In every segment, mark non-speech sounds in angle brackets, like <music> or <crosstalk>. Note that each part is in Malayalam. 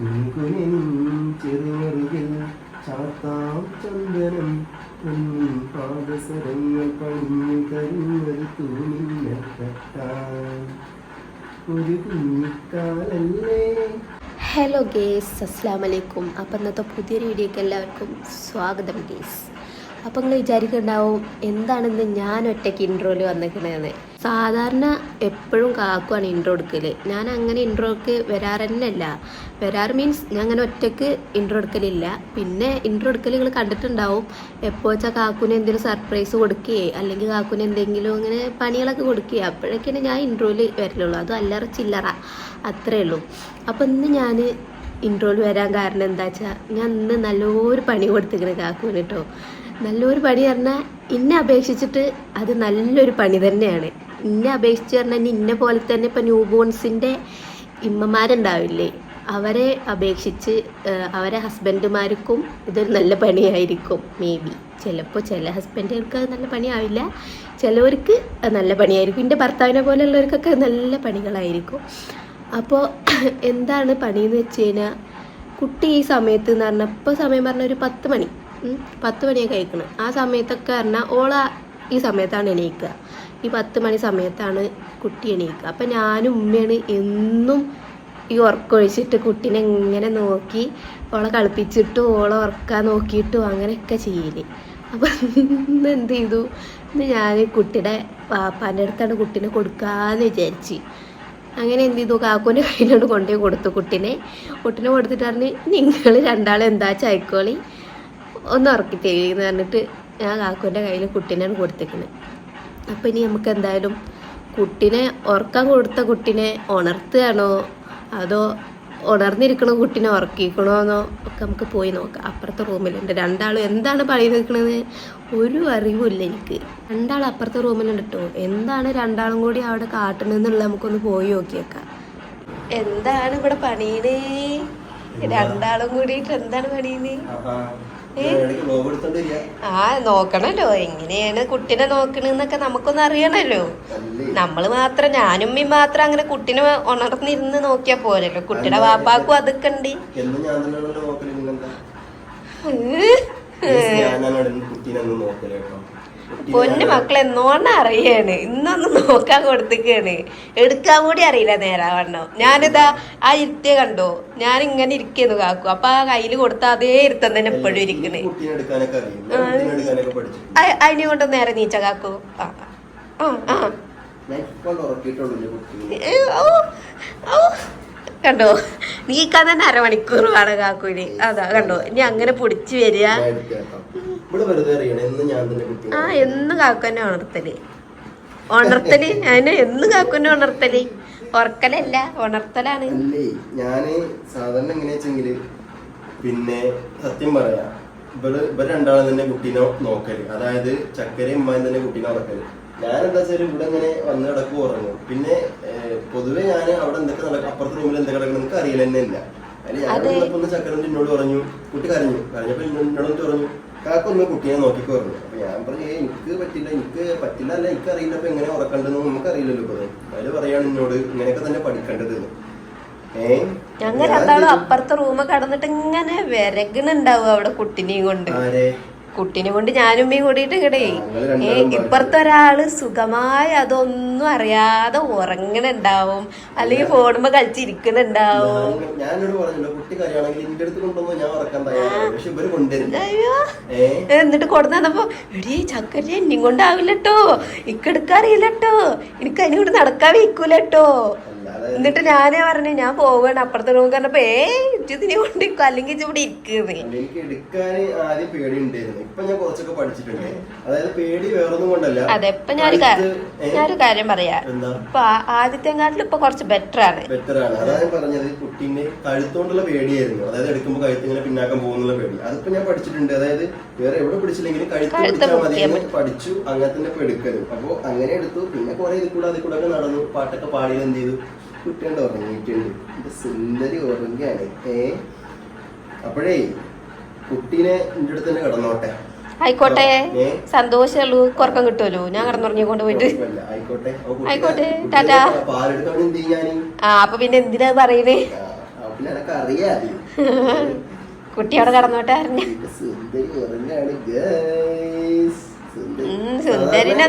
ചന്ദനം. ഹലോ ഗേസ് അസ്സാം വലൈക്കും അപ്പം ഇന്നത്തെ പുതിയൊരു വീഡിയോക്ക് എല്ലാവർക്കും സ്വാഗതം ഗേസ് അപ്പം നിങ്ങൾ വിചാരിക്കുന്നുണ്ടാവും എന്താണെന്ന് ഞാൻ ഒറ്റയ്ക്ക് ഇൻട്രോയിൽ വന്നിരിക്കണതെന്ന് സാധാരണ എപ്പോഴും കാക്കുവാണ് ഇൻട്രോ എടുക്കൽ. ഞാൻ അങ്ങനെ ഇൻട്രോക്ക് വരാറ് തന്നെയല്ല വരാറ് മീൻസ് ഞാൻ അങ്ങനെ ഒറ്റയ്ക്ക് ഇൻട്രോ എടുക്കലില്ല. പിന്നെ ഇൻട്രോ എടുക്കൽ നിങ്ങൾ കണ്ടിട്ടുണ്ടാവും. എപ്പോൾ വെച്ചാൽ കാക്കുന് എന്തെങ്കിലും സർപ്രൈസ് കൊടുക്കുകയെ അല്ലെങ്കിൽ കാക്കുന് എന്തെങ്കിലും അങ്ങനെ പണികളൊക്കെ കൊടുക്കുകയെ അപ്പോഴൊക്കെയാണ് ഞാൻ ഇൻട്രോയിൽ വരലുള്ളൂ. അതും അല്ലറ ചില്ലറ അത്രേ ഉള്ളൂ. അപ്പം ഇന്ന് ഞാൻ ഇൻട്രോയിൽ വരാൻ കാരണം എന്താ വെച്ചാൽ ഞാൻ ഇന്ന് നല്ലൊരു പണി കൊടുത്തിരിക്കണ കാക്കുവിന് കേട്ടോ നല്ലൊരു പണി പറഞ്ഞാൽ ഇന്നെ അപേക്ഷിച്ചിട്ട് അത് നല്ലൊരു പണി തന്നെയാണ്. ഇന്നെ അപേക്ഷിച്ച് പറഞ്ഞാൽ ഇന്നെ പോലെ തന്നെ ഇപ്പം ന്യൂ ബോൺസിന്റെ ഇമ്മമാരുണ്ടാവില്ലേ? അവരെ അപേക്ഷിച്ച് അവരെ ഹസ്ബൻഡുമാർക്കും ഇതൊരു നല്ല പണിയായിരിക്കും മേ ബി ചിലപ്പോൾ ചില ഹസ്ബൻഡുകൾക്ക് അത് നല്ല പണിയാവില്ല. ചിലവർക്ക് നല്ല പണിയായിരിക്കും. എന്റെ ഭർത്താവിനെ പോലെയുള്ളവർക്കൊക്കെ നല്ല പണികളായിരിക്കും. അപ്പോൾ <clears throat> എന്താണ് പണിയെന്ന് വെച്ച് കഴിഞ്ഞാൽ കുട്ടി ഈ സമയത്ത് എന്ന് പറഞ്ഞാൽ ഇപ്പോൾ സമയം പറഞ്ഞാൽ ഒരു പത്ത് മണി. പത്ത് മണിയൊക്കെ കഴിക്കണം. ആ സമയത്തൊക്കെ പറഞ്ഞാൽ ഓള ഈ സമയത്താണ് എണീക്കുക ഈ പത്ത് മണി സമയത്താണ് കുട്ടി എണീക്കുക. അപ്പം ഞാനും ഉമ്മയാണ് എന്നും ഈ ഉറക്കൊഴിച്ചിട്ട് കുട്ടീനെ ഇങ്ങനെ നോക്കി ഓളെ കളിപ്പിച്ചിട്ടും ഓളെ ഉറക്കാൻ നോക്കിയിട്ടും അങ്ങനെയൊക്കെ ചെയ്യൽ. അപ്പം എന്ത് ചെയ്തു? ഇന്ന് ഞാൻ കുട്ടിയുടെ പാപ്പാന്റെ അടുത്താണ് കുട്ടീനെ കൊടുക്കാമെന്ന് വിചാരിച്ച്. അങ്ങനെ എന്ത് ചെയ്തു? കാക്കൂന്റെ കയ്യിലോട്ട് കൊണ്ടുപോയി കൊടുത്തു കുട്ടീനെ. കുട്ടീനെ കൊടുത്തിട്ട് പറഞ്ഞ് നിങ്ങൾ രണ്ടാളും എന്താ ചായക്കോളി? ഒന്ന് ഉറക്കി തരുമെന്ന് പറഞ്ഞിട്ട് ഞാൻ കാക്കൂന്റെ കയ്യിൽ കുട്ടീനെയാണ് കൊടുത്തേക്കുന്നത് അപ്പം ഇനി നമുക്ക് എന്തായാലും കുട്ടിനെ ഉറക്കാൻ കൊടുത്ത കുട്ടിനെ ഉണർത്തുകയാണോ? അതോ ഉണർന്നിരിക്കണോ കുട്ടീനെ ഉറക്കിക്കണോന്നോ ഒക്കെ നമുക്ക് പോയി നോക്കാം. അപ്പുറത്തെ റൂമിൽ റൂമിലുണ്ട് രണ്ടാളും എന്താണ് പണി നിൽക്കണത് ഒരു അറിവുമില്ല എനിക്ക്. രണ്ടാൾ അപ്പുറത്തെ റൂമിലുണ്ട് കേട്ടോ എന്താണ് രണ്ടാളും കൂടി അവിടെ കാട്ടണെന്നുള്ളത് നമുക്കൊന്ന് പോയി നോക്കിയേക്കാം. എന്താണ് ഇവിടെ പണിയണേ? രണ്ടാളും കൂടിയിട്ട് എന്താണ് പണിയുന്നത് ആ നോക്കണല്ലോ. എങ്ങനെയാണ് കുട്ടിനെ നോക്കണെന്നൊക്കെ നമുക്കൊന്നും അറിയണല്ലോ. നമ്മൾ മാത്രം ഞാനും ഉമ്മയും മാത്രം അങ്ങനെ കുട്ടിനെ ഉണർന്നിരുന്ന് നോക്കിയാ പോരല്ലോ. കുട്ടിയുടെ വാപ്പാക്കും അതൊക്കെ ഉണ്ട് കുട്ടീനെ ഒന്ന് നോക്കൽ കേട്ടോ. കുട്ടീനെ പൊന്നു മക്കളെ നോണ അറിയാണ്? ഇന്നൊന്ന് നോക്കാൻ കൊടുത്തേക്കാണ്. എടുക്കാൻ കൂടി അറിയില്ല നേരാവണ്ണം ഞാനിതാ ആ ഇരുത്തിയ കണ്ടോ. ഞാൻ ഇങ്ങനെ ഇരിക്കുന്നു കാക്കു. അപ്പൊ ആ കയ്യിൽ കൊടുത്ത അതേ ഇരുത്തം തന്നെ എപ്പോഴും ഇരിക്കണേ. അതിനെ കൊണ്ട് നേരെ നീച്ച കാക്കു. ആ ആ. ആ ഓ ഇപ്പോൾ നീ. കണ്ടോ നീക്കാൻ തന്നെ അരമണിക്കൂർ വേണം കാക്കൂലി അതാ കണ്ടോ? ഇനി അങ്ങനെ പൊടിച്ചു വരിക. ആ എന്ന് കാക്കുന്നെ ഉണർത്തൽ. ഉണർത്തൽ? ഞാൻ എന്ന് കാക്കുന്നെ ഉണർത്തൽ? ഉറക്കലല്ല ഉണർത്തലാണ്. ഞാൻ സാധാരണ എങ്ങനെയാ പിന്നെ സത്യം പറയാ ഇവർ ഇവർ രണ്ടാളും തന്നെ കുട്ടീനെ നോക്കൽ. അതായത് ചക്കരയും ഉമ്മയും തന്നെ കുട്ടീനെ ഉറക്കൽ ഞാൻ എന്താ വെച്ചാൽ ഇവിടെ ഇങ്ങനെ വന്ന് കിടക്കും ഉറങ്ങും. പിന്നെ പൊതുവെ ഞാൻ അവിടെ എന്തൊക്കെ നടക്കും അപ്പുറത്തെ റൂമിൽ എന്തൊക്കെ നടക്കണം എനിക്ക് അറിയില്ല തന്നെ ഇല്ല. അതിൽ ഞാൻ അതെ. വന്നപ്പോ ഒന്ന് ചക്കര എന്നോട് പറഞ്ഞു കുട്ടി കരഞ്ഞു. കരഞ്ഞപ്പോ എന്നോട് പറഞ്ഞു കാക്കൊന്ന് കുട്ടിയെ നോക്കിക്കോ പറഞ്ഞു. അപ്പൊ ഞാൻ പറഞ്ഞു ഏ എനിക്ക് പറ്റില്ല എനിക്ക് പറ്റില്ല അല്ല എനിക്ക് അറിയില്ല അപ്പൊ എങ്ങനെ ഉറക്കണ്ടെന്ന് നമുക്ക് അറിയില്ലല്ലോ ഇപ്പൊ. അതിൽ പറയാണ് എന്നോട് ഇങ്ങനെയൊക്കെ തന്നെ പഠിക്കേണ്ടത്. ഞങ്ങൾ രണ്ടാളും അപ്പുറത്തെ റൂമ് കടന്നിട്ട് ഇങ്ങനെ വിരകണുണ്ടാവും അവിടെ കുട്ടിനെയും കൊണ്ട്. കുട്ടിനെ കൊണ്ട് ഞാനും ഉമ്മയും കൂടിയിട്ട് ഇങ്ങടേ ഏ. ഇപ്പുറത്തെ ഒരാൾ സുഖമായി അതൊന്നും അറിയാതെ ഉറങ്ങണുണ്ടാവും. അല്ലെങ്കിൽ ഫോണുമ്പോ കളിച്ചിരിക്കണുണ്ടാവും എന്നിട്ട് കൊടുന്നപ്പോ എടീ ചക്കര എന്നെയും കൊണ്ടാവില്ലട്ടോ. ഇക്കെടുക്കാറിയില്ലട്ടോ എനിക്ക് അതിനോട് നടക്കാൻ വെക്കൂലട്ടോ അല്ലാതെ എന്നിട്ട് ഞാനേ പറഞ്ഞു ഞാൻ പോവാണ് അപ്പുറത്തെ റൂം കണ്ടപ്പോ ഏ ഇതിനെ കൊണ്ട് അല്ലെങ്കിൽ ഇവിടെ ഇരിക്കുന്നത് എനിക്ക് എടുക്കാൻ ആദ്യം പേടി ഉണ്ടായിരുന്നു ഇപ്പൊ ഞാൻ കുറച്ചൊക്കെ പഠിച്ചിട്ടുണ്ട്. അതായത് പേടി വേറൊന്നും കൊണ്ടല്ല. അതെ ഇപ്പൊ ഞാനൊരു ഞാനൊരു കാര്യം പറയാ. ഇപ്പൊ ആദ്യത്തെങ്ങാട്ടിൽ ഇപ്പൊ കുറച്ച് ബെറ്റർ ആണ്. ബെറ്റർ ആണ്. അതാണ് പറഞ്ഞത് കുട്ടീന്റെ കഴുത്തോണ്ടുള്ള പേടിയായിരുന്നു. അതായത് എടുക്കുമ്പോൾ കഴുത്ത് ഇങ്ങനെ പിന്നാക്കം പോകുന്നുള്ള പേടി. അതിപ്പോ ഞാൻ പഠിച്ചിട്ടുണ്ട്. അതായത് വേറെ എവിടെ പിടിച്ചില്ലെങ്കിലും കഴുത്ത് പിടിച്ചാൽ മതി പഠിച്ചു. അങ്ങനെ തന്നെ ഇപ്പൊ എടുക്കരുത് അപ്പൊ അങ്ങനെ എടുത്തു. പിന്നെ കുറെ ഇത് കൂടെ അതിൽ കൂടെ ഒക്കെ നടന്നു. പാട്ടൊക്കെ പാടിയത് എന്ത് ചെയ്തു? കുട്ടിയുണ്ട് ഉറങ്ങിയിട്ടുണ്ട്. എന്റെ സുന്ദരി ഉറങ്ങിയാണ്. ഏ? അപ്പോഴേ കുട്ടീനെ എന്റെ അടുത്ത് തന്നെ കിടന്നോട്ടെ. ആയിക്കോട്ടെ? സന്തോഷമുള്ളൂ. കുറക്കം കിട്ടുമല്ലോ. ഞാൻ കിടന്നുറങ്ങിക്കൊണ്ട് പോയിട്ട്. കുഴപ്പമില്ല. ആയിക്കോട്ടെ. അപ്പൊ ടാറ്റാ. ആ പിന്നെ എന്തിനാ പറയുന്നേ കുട്ടി അവിടെ കടന്നോട്ടെ സുന്ദരിനെ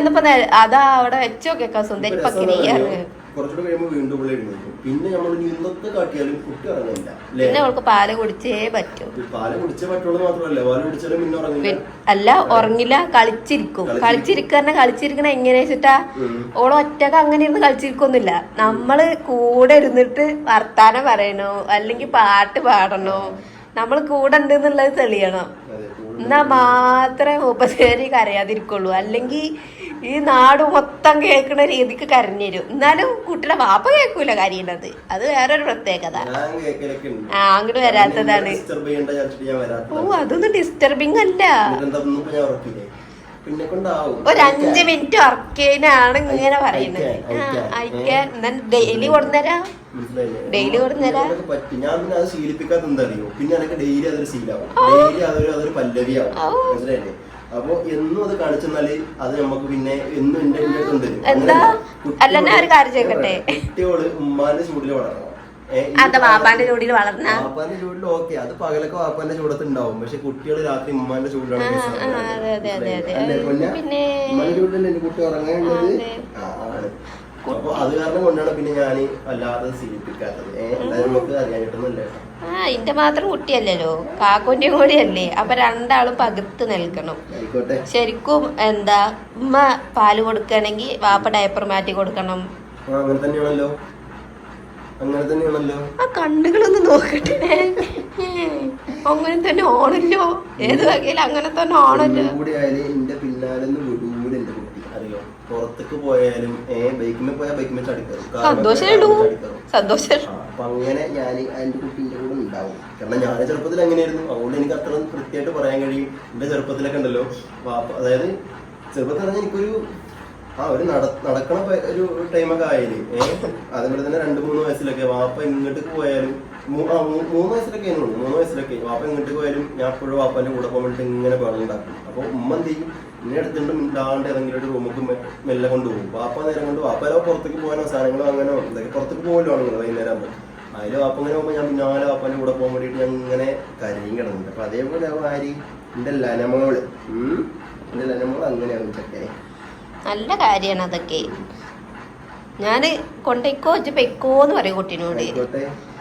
അതാ അവിടെ വെച്ചോക്കെ സുന്ദരി പക്കിരിയാണ് കുറച്ചുകൂടെ കഴിയുമ്പോൾ വീണ്ടും ഇവിടെ എഴുന്നേക്കും പിന്നെ നമ്മൾ ഇന്നത്തെ കാട്ടിയാലും കുട്ടി ഉറങ്ങില്ല പിന്നെ അവൾക്ക് പാൽ കുടിച്ചേ പറ്റൂ. പാൽ കുടിച്ചേ പറ്റുള്ളൂ മാത്രമല്ല പാൽ കുടിച്ചാലും പിന്നെ ഉറങ്ങില്ല. അല്ല ഉറങ്ങില്ല കളിച്ചിരിക്കും. കളിച്ചിരിക്കും. കളിച്ചിരിക്കുന്ന കളിച്ചിരിക്കണ എങ്ങനെ വെച്ചിട്ടാ. ഓൾ ഒറ്റയ്ക്ക് അങ്ങനെ ഇരുന്ന് കളിച്ചിരിക്കൊന്നുമില്ല. നമ്മൾ കൂടെ ഇരുന്നിട്ട് വർത്താനം പറയണോ? അല്ലെങ്കിൽ പാട്ട് പാടണോ? നമ്മൾ കൂടെ ഉണ്ട് എന്നുള്ളത് തെളിയണം എന്നാ മാത്രമേ മുപ്പത്തേരി കരയാതിരിക്കുള്ളൂ. അല്ലെങ്കിൽ ഈ നാട് മൊത്തം കേൾക്കുന്ന രീതിക്ക് കരഞ്ഞുതരും എന്നാലും കുട്ടിയുടെ വാപ്പ കേൾക്കൂല കരയണത് അത് വേറൊരു പ്രത്യേകത. ഞാൻ ആ അങ്ങോട്ട് വരാത്തതാണ്. ഞാൻ ഓ അതൊന്നും ഡിസ്റ്റർബിങ് അല്ല. ഞാൻ ഒരു അഞ്ച് മിനിറ്റ് ഉറക്കേനാണ് ഇങ്ങനെ പറയുന്നത്. അയക്കാൻ, എന്നാൽ ഡെയിലി കൊടുന്നരാ? Daily കൊടുന്നേരാ? ഇതൊക്കെ പറ്റും. ഞാൻ പിന്നെ അത് ശീലിപ്പിക്കാത്ത എന്താ അറിയോ? പിന്നെ എനിക്ക് ഡെയിലി അതൊരു ശീലാവും. ഡെയിലി അതൊരു അതൊരു പല്ലവിയാവും. മനസ്സിലായില്ലേ? അപ്പൊ എന്നും അത് കാണിച്ചെന്നാൽ അത് നമുക്ക് പിന്നെ എന്നും എന്റെ എന്റെ അടുത്തുണ്ട് എന്താ? അല്ല, ഞാൻ ഒരു കാര്യം ചെയ്യട്ടെ കുട്ടിയോൾ ഉമ്മാന്റെ ചൂടിൽ വളരണം ഏ, വാപ്പാന്റെ ചൂടിൽ വളർന്ന വാപ്പാന്റെ ചൂടിൽ ഓക്കെ അത് പകലൊക്കെ വാപ്പാന്റെ ചൂടത്ത് ഉണ്ടാവും പക്ഷെ കുട്ടികൾ രാത്രി ഉമ്മാന്റെ ചൂടിലാണ്. അതെ, അതെ, അതെ, അതെ. പിന്നെ? ഉമ്മാന്റെ ചൂടിലല്ലേ കുട്ടി ഉറങ്ങാനുള്ളത് അതെ. ആ, അപ്പൊ അത് കാരണം കൊണ്ടാണ് പിന്നെ ഞാൻ അല്ലാതെ ശീലിപ്പിക്കാത്തത്. ഏഹ് എന്തായാലും നമുക്ക് അറിയാൻ കിട്ടുന്നില്ല ആ ഇന്റെ മാത്രം കുട്ടിയല്ലല്ലോ. കാക്കുന്റെയും കൂടിയല്ലേ. അപ്പൊ രണ്ടാളും പകുത്ത് നിൽക്കണം. ആയിക്കോട്ടെ. ശരിക്കും എന്താ ഉമ്മ പാൽ കൊടുക്കണെങ്കിൽ വാപ്പ ഡയപ്പർ മാറ്റി കൊടുക്കണം. ആ അങ്ങനെ തന്നെയാണല്ലോ. അങ്ങനെ തന്നെയാണല്ലോ. ആ കണ്ണുകളൊന്ന് നോക്കട്ടെ. അങ്ങനെ തന്നെ ആണല്ലോ ഏത് വകയിൽ അങ്ങനെ തന്നെ ആണല്ലോ ഒന്നും കൂടി ആയാലും എന്റെ പിന്നാലെ നിന്ന് വിടൂല എന്റെ കുട്ടി അറിയോ പുറത്തേക്ക് പോയാലും ബൈക്കിൽ പോയാൽ ബൈക്കിൽ ചടിക്കറും സന്തോഷം. അപ്പൊ അങ്ങനെ ഞാൻ എന്റെ കുട്ടീന്റെ കൂടെ ഉണ്ടാവും. കാരണം ഞാൻ ചെറുപ്പത്തിൽ എങ്ങനെയായിരുന്നു? അതുകൊണ്ട് എനിക്ക് അത്ര കൃത്യമായിട്ട് പറയാൻ കഴിയും. എന്റെ ചെറുപ്പത്തിലൊക്കെ ഉണ്ടല്ലോ. അതായത് ചെറുപ്പത്തിൽ പറഞ്ഞാൽ എനിക്കൊരു ആ ഒരു നടക്കണ ഒരു ടൈമൊക്കെ ആയാലും ഏഹ് അതുപോലെ തന്നെ രണ്ട് മൂന്ന് വയസ്സിലൊക്കെ വാപ്പ ഇങ്ങോട്ട് പോയാലും മൂന്ന് വയസ്സിലൊക്കെ ആയിരുന്നു മൂന്ന് വയസ്സിലൊക്കെ വാപ്പ ഇങ്ങോട്ട് പോയാലും ഞാൻ എപ്പോഴും വാപ്പാന്റെ കൂടെ പോകാൻ വേണ്ടിട്ട് ഇങ്ങനെ വെള്ളം ഉണ്ടാക്കും അപ്പൊ ഉമ്മ എന്ത് ചെയ്യും? ഇങ്ങനെ എടുത്തിട്ട് മിണ്ടാണ്ട് ഏതെങ്കിലും ഒരു റൂമിക്ക് മെല്ലെ കൊണ്ടുപോകും. വാപ്പ നേരം കൊണ്ട് വാപ്പരോ പുറത്തേക്ക് പോകാനോ സാധനങ്ങളോ അങ്ങനെ എന്തൊക്കെ പുറത്തേക്ക് പോകുമല്ലോ ആണ് വൈകുന്നേരം ആകുമ്പോൾ അതിൽ വാപ്പ ഇങ്ങനെ പോകുമ്പോൾ ഞാൻ പിന്നാലെ വാപ്പാന്റെ കൂടെ പോകാൻ വേണ്ടിയിട്ട് ഞാൻ ഇങ്ങനെ കരയും കിടന്നുണ്ട് അപ്പൊ അതേപോലെ ആവും ആര്? എന്റെ ലനമോൾ. എന്റെ ലനമോൾ അങ്ങനെയാണ് ഇതൊക്കെ നല്ല കാര്യമാണ് അതൊക്കെ ഞാൻ കൊണ്ടേക്കോ ഇജ്ജ് പെക്കോന്ന് പറയും കുട്ടീനോട്.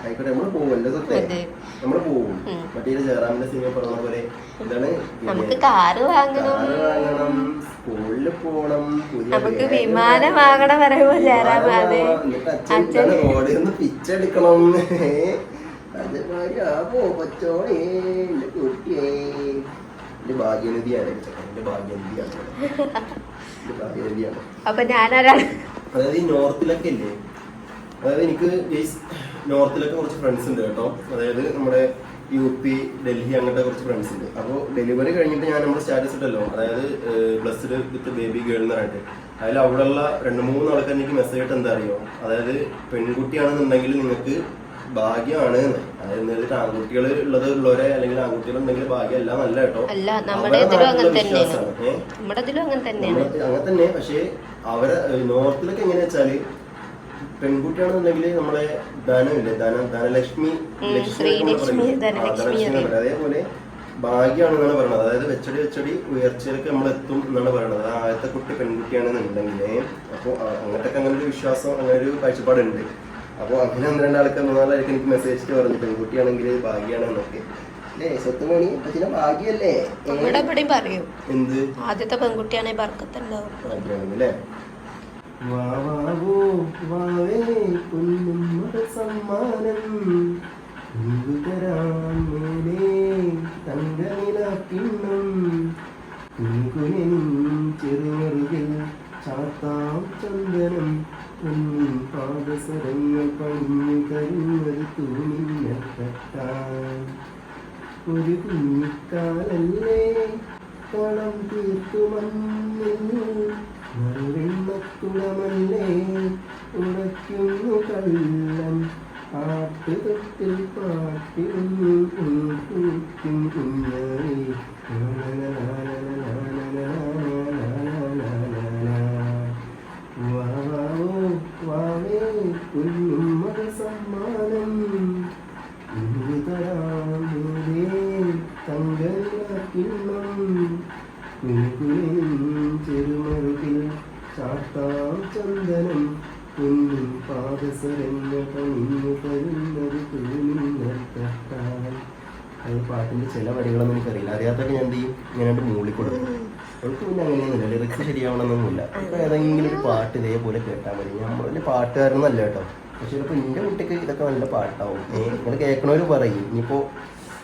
ആയിക്കോട്ടെ നമ്മൾ പോകും എന്റെ സ്വത്തെ. അതെ. നമ്മൾ പോകും. മറ്റേ ജയറാമിന്റെ സിനിമ പറഞ്ഞ പോലെ എന്താണ് നമുക്ക് കാറ് വാങ്ങണം. സ്കൂളിൽ പോണം നമുക്ക് വിമാനം വാങ്ങണം പറയുമ്പോ ജയറാമാണ്. എന്നിട്ട് അച്ഛൻ റോഡിൽ നിന്ന് പിച്ചെടുക്കണം. അതേമാതിരി ആവോ പച്ചോളേ എന്റെ കുട്ടിയേ. എന്റെ ഭാഗ്യനിധിയാണ്. ചേട്ടൻ എന്റെ ഭാഗ്യനിധിയാണ്. എന്റെ ഭാഗ്യനിധിയാണ്. അപ്പൊ ഞാനൊരാൾ അതായത് ഈ നോർത്തിലൊക്കെ ഇല്ലേ? അതായത് എനിക്ക് നോർത്തിലൊക്കെ കുറച്ച് ഫ്രണ്ട്സ് ഉണ്ട് കേട്ടോ. അതായത് നമ്മുടെ യു പി ഡൽഹി അങ്ങനത്തെ കുറച്ച് ഫ്രണ്ട്സ് ഉണ്ട്. അപ്പോൾ ഡെലിവറി കഴിഞ്ഞിട്ട് ഞാൻ നമ്മുടെ സ്റ്റാറ്റസ് ഇട്ടല്ലോ. അതായത് ബ്ലസ്ഡ് വിത്ത് ബേബി ഗേൾ എന്ന് പറഞ്ഞിട്ട്. അതിൽ അവിടെയുള്ള രണ്ട് മൂന്ന് ആൾക്കാർ എനിക്ക് മെസ്സേജ് ഇട്ട് എന്താ അറിയോ? അതായത് പെൺകുട്ടിയാണെന്നുണ്ടെങ്കിൽ നിങ്ങൾക്ക് ഭാഗ്യമാണ് അതായത് എന്നിട്ട് ആൺകുട്ടികൾ ഉള്ളത് ഉള്ളവരെ അല്ലെങ്കിൽ ആൺകുട്ടികൾ ഉണ്ടെങ്കിൽ ഭാഗ്യമല്ല നല്ല കേട്ടോ. അങ്ങനെ തന്നെ പക്ഷേ അവരെ നോർത്തിലൊക്കെ എങ്ങനെയാ വെച്ചാൽ പെൺകുട്ടിയാണെന്നുണ്ടെങ്കിൽ നമ്മളെ ധനമില്ലേ? ധനം ധനലക്ഷ്മി ലക്ഷ്മി. ധനലക്ഷ്മി. അതേപോലെ ഭാഗ്യമാണെന്നാണ് പറയുന്നത്. അതായത് വെച്ചടി വെച്ചടി ഉയർച്ചയിലേക്ക് നമ്മൾ എത്തും എന്നാണ് പറയുന്നത്. ആദ്യത്തെ കുട്ടി പെൺകുട്ടിയാണെന്നുണ്ടെങ്കിൽ അപ്പോൾ അങ്ങനത്തെ അങ്ങനെ ഒരു വിശ്വാസം അങ്ങനെ ഒരു കാഴ്ചപ്പാടുണ്ട്. അപ്പോൾ അങ്ങനെ ഒന്ന് രണ്ടാൾക്ക് മൂന്നാളായിരിക്കും എനിക്ക് മെസ്സേജ് പറഞ്ഞു പെൺകുട്ടിയാണെങ്കിൽ ഭാഗ്യമാണെന്നൊക്കെ. ഭാഗ്യല്ലേ എന്ത്? ആദ്യത്തെ പെൺകുട്ടിയാണെങ്കിൽ ബർക്കത്തുണ്ടാവും വാവാവോ വാവേ കുഞ്ഞുമ്മയുടെ സമ്മാനം. മേലേ തങ്കനിലക്കിണ്ണം കുഞ്ഞുകുഞ്ഞിൻ ചെറുമറുകിൽ ചാത്താം ചന്ദനം. കുഞ്ഞിൻ പാദസരങ്ങൾ പണിഞ്ഞു കരുന്നത് തൂമിഞ്ഞത്താൻ ഒരു കുഞ്ഞിക്കാലല്ലേ വെള്ളം പാട്ടിടത്തിൽ പാട്ടിടും പൂക്കും വാവേ കുഞ്ഞും മത സമ്മാനം തരാം തങ്കരാക്കിണ്ണം കുഞ്ഞു ചില വരികളൊന്നും എനിക്കറിയില്ല. അറിയാത്തൊക്കെ ഞാൻ എന്ത് ചെയ്യും? ഇങ്ങനെ മൂളി കൊടുക്കും. അവൾക്ക് പിന്നെ അങ്ങനെയൊന്നുമില്ല ലിറിക്സ് ശരിയാവണമെന്നൊന്നുമില്ല. ഇപ്പൊ ഏതെങ്കിലും ഒരു പാട്ട് ഇതേപോലെ കേട്ടാൽ മതി. നമ്മൾ വലിയ പാട്ടുകാരനല്ല കേട്ടോ. പക്ഷെ ചിലപ്പോൾ എന്റെ കുട്ടിക്ക് ഇതൊക്കെ നല്ല പാട്ടാവും. നിങ്ങൾ കേൾക്കണവര് പറയും. ഇനിയിപ്പോ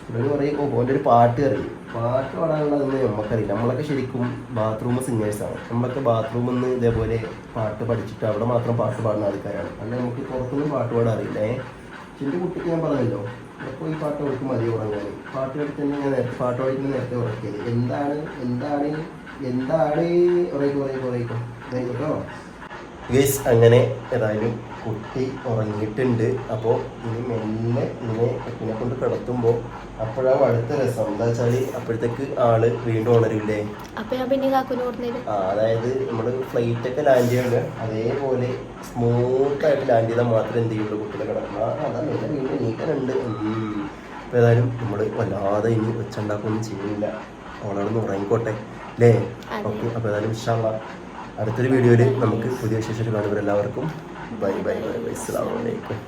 ഇവർ പറയും ഓന്റെ ഒരു പാട്ട് അറിയും പാട്ട് പാടാനുള്ളതൊന്നും നമുക്കറിയില്ല നമ്മളൊക്കെ ശരിക്കും ബാത്റൂം സിംഗേഴ്സാണ് നമ്മളൊക്കെ ബാത്റൂമിൽ നിന്ന് ഇതേപോലെ പാട്ട് പഠിച്ചിട്ട് അവിടെ മാത്രം പാട്ട് പാടുന്ന ആൾക്കാരാണ്. അല്ല നമുക്ക് പുറത്തൊന്നും പാട്ട് പാടാൻ അറിയില്ല. ഏ പക്ഷെ എന്റെ കുട്ടിക്ക് ഞാൻ പറഞ്ഞല്ലോ അപ്പോൾ ഈ പാട്ട് അവൾക്ക് മതി ഉറങ്ങാൻ പാട്ട് പാടി തന്നെ ഞാൻ നേരത്തെ പാട്ട് പാടിയിട്ട് നേരത്തെ ഉറക്കിയത്. എന്താണ് എന്താണ് എന്താണ്? ഉറയിക്കും ഉറയിക്കും ഉറയിക്കും കേട്ടോ ഗേസ് അങ്ങനെ ഏതായാലും കുട്ടി ഉറങ്ങിയിട്ടുണ്ട്. അപ്പോൾ ഇനി മെല്ലെ ഇങ്ങനെ കുട്ടിനെ കൊണ്ട് കിടത്തുമ്പോൾ അപ്പോഴാണ് അടുത്ത രസം. എന്താ വെച്ചാൽ അപ്പോഴത്തേക്ക് ആൾ വീണ്ടും ഉണരില്ലേ? ആ അതായത് നമ്മൾ ഫ്ലൈറ്റ് ഒക്കെ ലാൻഡ് ചെയ്യുന്നത് അതേപോലെ സ്മൂത്ത് ആയിട്ട് ലാൻഡ് ചെയ്താൽ മാത്രമേ എന്ത് ചെയ്യുള്ളൂ കുട്ടികളെ കിടക്കണം ആ അതാ മെല്ലെ വീണ്ടും നീക്കാനുണ്ട് അപ്പോൾ ഏതായാലും നമ്മൾ വല്ലാതെ ഇനി വെച്ചുണ്ടാക്കൊന്നും ചെയ്യുന്നില്ല. അവളവിടെ ഉറങ്ങിക്കോട്ടെ. അല്ലേ. ഓക്കെ അപ്പോൾ ഏതായാലും ഇഷ്ടമുള്ള അടുത്തൊരു വീഡിയോയിൽ നമുക്ക് പുതിയ വിശേഷം കാണുമ്പോൾ എല്ലാവർക്കും ബൈ ബൈ ബൈ ബൈ അസ്സലാമു അലൈക്കും